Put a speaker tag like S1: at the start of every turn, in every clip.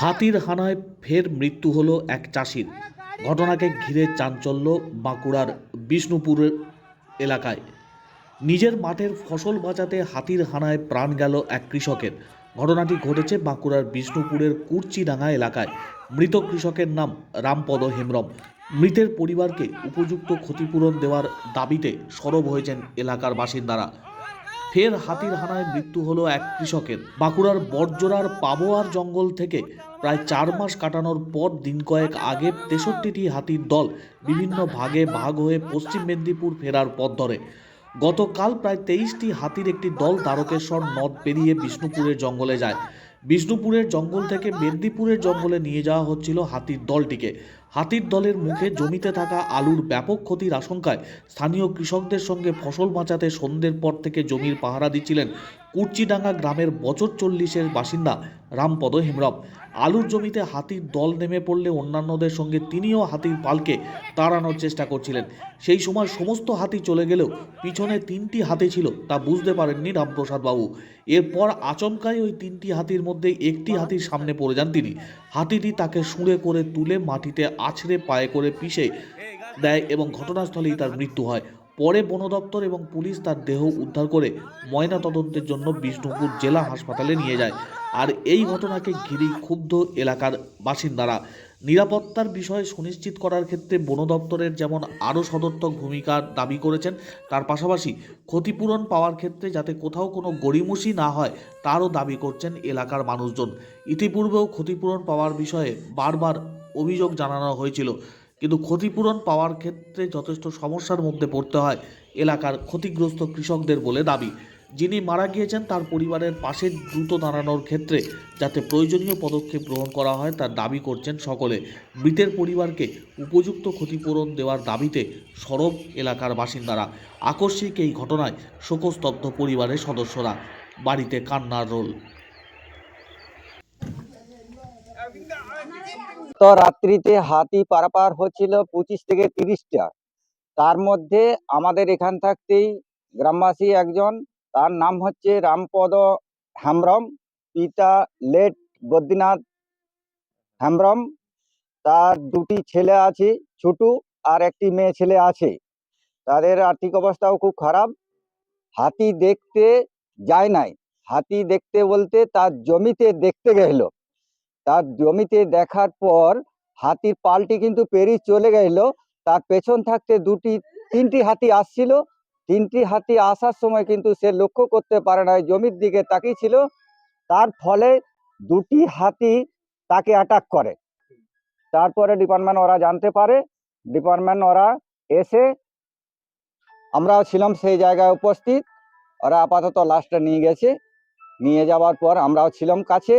S1: হাতির হানায় ফের মৃত্যু হলো এক চাষির। ঘটনাকে ঘিরে চাঞ্চল্য বাঁকুড়ার বিষ্ণুপুরের এলাকায়। নিজের মাঠের ফসল বাঁচাতে হাতির হানায় প্রাণ গেল এক কৃষকের। ঘটনাটি ঘটেছে বাঁকুড়ার বিষ্ণুপুরের কুর্চিডাঙ্গা এলাকায়। মৃত কৃষকের নাম রামপদ হেমব্রম। মৃতের পরিবারকে উপযুক্ত ক্ষতিপূরণ দেওয়ার দাবিতে সরব হয়েছেন এলাকার বাসিন্দারা। ফের হাতির হানায় মৃত্যু হলো এক কৃষকের। বাঁকুড়ার বটজোড়ার পাবোয়ার জঙ্গল থেকে প্রায় চার মাস কাটানোর পর দিন কয়েক আগে তেষট্টিটি হাতির দল বিভিন্ন ভাগে ভাগ হয়ে পশ্চিম মেদিনীপুর ফেরার পথ ধরে। গতকাল প্রায় তেইশটি হাতির একটি দল তারকেশ্বর নদ পেরিয়ে বিষ্ণুপুরের জঙ্গলে যায়। বিষ্ণুপুরের জঙ্গল থেকে মেদিনীপুরের জঙ্গলে নিয়ে যাওয়া হচ্ছিল হাতির দলটিকে। হাতির দলের মুখে জমিতে থাকা আলুর ব্যাপক ক্ষতির আশঙ্কায় স্থানীয় কৃষকদের সঙ্গে ফসল বাঁচাতে সন্ধ্যের পর থেকে জমির পাহারা দিচ্ছিলেন কুর্চিডাঙ্গা গ্রামের বছর চল্লিশের বাসিন্দা রামপদ হেমরম আলুর জমিতে হাতির দল নেমে পড়লে অন্যান্যদের সঙ্গে তিনিও হাতির পালকে তাড়ানোর চেষ্টা করছিলেন। সেই সময় সমস্ত হাতি চলে গেলেও পিছনে তিনটি হাতি ছিল তা বুঝতে পারেননি রামপ্রসাদ বাবু। এরপর আচমকাই ওই তিনটি হাতির মধ্যে একটি হাতির সামনে পড়ে যান তিনি। হাতিটি তাকে শুঁড়ে করে তুলে মাটিতে আছড়ে পায়ে করে পিষে দেয় এবং ঘটনাস্থলেই তার মৃত্যু হয়। পরে বন দপ্তর এবং পুলিশ তার দেহ উদ্ধার করে ময়না তদন্তের জন্য বিষ্ণুপুর জেলা হাসপাতালে নিয়ে যায়। আর এই ঘটনাকে ঘিরেই ক্ষুব্ধ এলাকার বাসিন্দারা। নিরাপত্তার বিষয়ে সুনিশ্চিত করার ক্ষেত্রে বন দপ্তরের যেমন আরও সদর্থক ভূমিকা দাবি করেছেন, তার পাশাপাশি ক্ষতিপূরণ পাওয়ার ক্ষেত্রে যাতে কোথাও কোনো গড়িমসি না হয়, তারও দাবি করছেন এলাকার মানুষজন। ইতিপূর্বেও ক্ষতিপূরণ পাওয়ার বিষয়ে বারবার অভিযোগ জানানো হয়েছিল। কিন্তু ক্ষতিপূরণ পাওয়ার ক্ষেত্রে যথেষ্ট সমস্যার মধ্যে পড়তে হয় এলাকার ক্ষতিগ্রস্ত কৃষকদের বলে দাবি। যিনি মারা গিয়েছেন, তার পরিবারের পাশে দ্রুত দাঁড়ানোর ক্ষেত্রে যাতে প্রয়োজনীয় পদক্ষেপ গ্রহণ করা হয়, তার দাবি করছেন সকলে। মৃতের পরিবারকে উপযুক্ত ক্ষতিপূরণ দেওয়ার দাবিতে সরব এলাকার বাসিন্দারা। আকস্মিক এই ঘটনায় শোকস্তব্ধ পরিবারের সদস্যরা। বাড়িতে কান্নার রোল।
S2: তো রাত্রিতে হাতি পারাপার হচ্ছিল পঁচিশ থেকে তিরিশটা। তার মধ্যে আমাদের এখান থাকতেই গ্রামবাসী একজন, তার নাম হচ্ছে রামপদ হেমব্রম, পিতা লেট বদ্রীনাথ হেমব্রম। তার দুটি ছেলে আছে, ছোটু আর একটি মেয়ে ছেলে আছে। তাদের আর্থিক অবস্থাও খুব খারাপ। হাতি দেখতে যায় নাই। হাতি দেখতে বলতে তার জমিতে দেখতে গেল। তার জমিতে দেখার পর হাতির পালটি কিন্তু পেরিয়ে চলে গেল। তার পেছন থাকতে দুটি, তিনটি হাতি আসছিল। তিনটি হাতি আসার সময় কিন্তু সে লক্ষ্য করতে পারে না জমির দিকে তাকিয়েছিল। তার ফলে দুটি হাতি তাকে অ্যাটাক করে। তারপরে ডিপার্টমেন্ট ওরা জানতে পারে। ডিপার্টমেন্ট ওরা এসে আমরাও ছিলাম সেই জায়গায় উপস্থিত। ওরা আপাতত লাশটা নিয়ে গেছে। নিয়ে যাওয়ার পর আমরাও ছিলাম কাছে।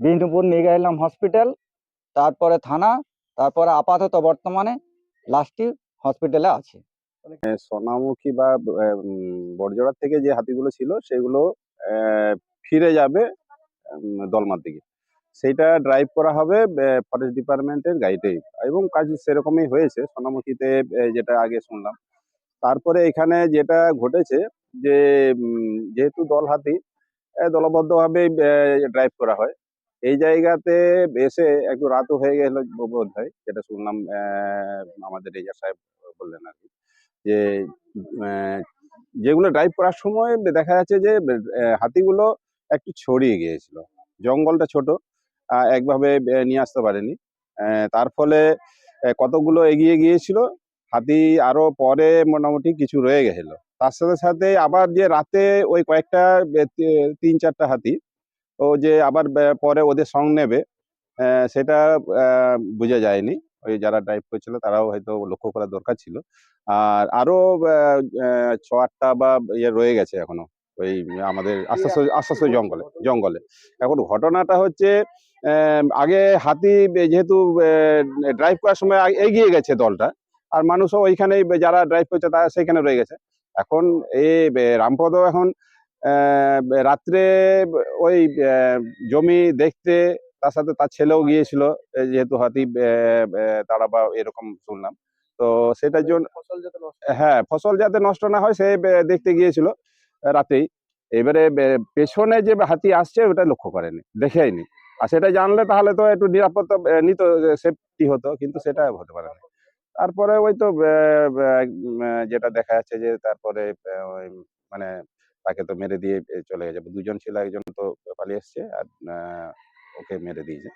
S2: বিষ্ণুপুর নিয়ে গেলাম হসপিটাল তারপরে থানা, তারপরে আপাতত বর্তমানে লাশটি হসপিটালে আছে।
S3: সোনামুখী বা বড়জোড়ার থেকে যে হাতিগুলো ছিল, সেগুলো ফিরে যাবে দলমার দিকে। সেইটা ড্রাইভ করা হবে ফরেস্ট ডিপার্টমেন্টের গাইডেই এবং কাজ সেরকমই হয়েছে, সোনামুখীতে যেটা আগে শুনলাম। তারপরে এখানে যেটা ঘটেছে যে যেহেতু দল হাতি দলবদ্ধভাবে ড্রাইভ করা হয়। এই জায়গাতে এসে একটু রাতও হয়ে গেল বোধ হয় যেটা শুনলাম আমাদের রেজা সাহেব বললেন আর কি, যে যেগুলো ড্রাইভ করার সময় দেখা যাচ্ছে যে হাতিগুলো একটু ছড়িয়ে গিয়েছিল। জঙ্গলটা ছোট একভাবে নিয়ে আসতে পারেনি। তার ফলে কতগুলো এগিয়ে গিয়েছিল, হাতি আরও পরে মোটামুটি কিছু রয়ে গেছিল তার সাথে সাথে আবার যে রাতে ওই কয়েকটা তিন চারটা হাতি ও যে আবার পরে ওদের সং নেবে সেটা বোঝা যায়নি। ওই যারা ড্রাইভ করছিল তারাও হয়তো লক্ষ্য করা দরকার ছিল। আর আরও ছ আটটা বা ইয়ে রয়ে গেছে এখনও, ওই আমাদের আস্তে আস্তে জঙ্গলে জঙ্গলে। এখন ঘটনাটা হচ্ছে আগে হাতি যেহেতু ড্রাইভ করার সময় এগিয়ে গেছে দলটা, আর মানুষও ওইখানে যারা ড্রাইভ করছে তারা সেখানে রয়ে গেছে। এখন এই রামপদ এখন রাত্রে ওই জমি দেখতে তার সাথে তার ছেলেও গিয়েছিল যেহেতু হাতি তারা বা এরকম শুনলাম। তো সেটার জন্য হ্যাঁ। ফসল যাতে নষ্ট না হয় সে দেখতে গিয়েছিল রাতেই। এবারে পেছনে যে হাতি আসছে ওটা লক্ষ্য করেনি দেখেইনি। আর সেটা জানলে তাহলে তো একটু নিরাপত্তা নিত সেফটি হতো কিন্তু সেটা হতে পারে না। তারপরে ওই তো যেটা দেখা যাচ্ছে যে তারপরে ওই মানে তাকে তো মেরে দিয়ে চলে গেছে। দুজন ছিল, একজন তো পালিয়ে এসছে, আর ওকে মেরে দিয়েছে।